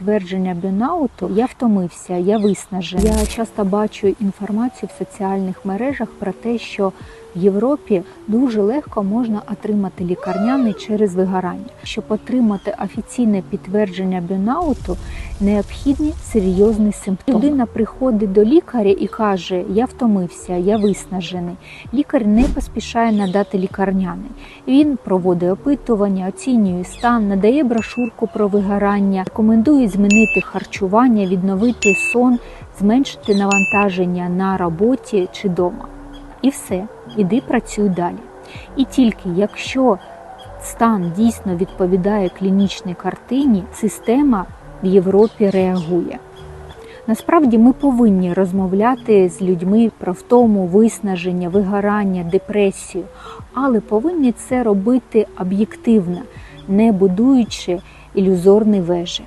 Твердження бюнауту я втомився, я виснажений. Я часто бачу інформацію в соціальних мережах про те, що в Європі дуже легко можна отримати лікарняний через вигорання. Щоб отримати офіційне підтвердження бюнауту, необхідні серйозні симптоми. Людина приходить до лікаря і каже: Я втомився, я виснажений. Лікар не поспішає надати лікарняний. Він проводить опитування, оцінює стан, надає брошурку про вигорання, рекомендує змінити харчування, відновити сон, зменшити навантаження на роботі чи вдома. І все, іди працюй далі. І тільки якщо стан дійсно відповідає клінічній картині, система в Європі реагує. Насправді ми повинні розмовляти з людьми про втому, виснаження, вигорання, депресію, але повинні це робити об'єктивно, не будуючи ілюзорні вежі.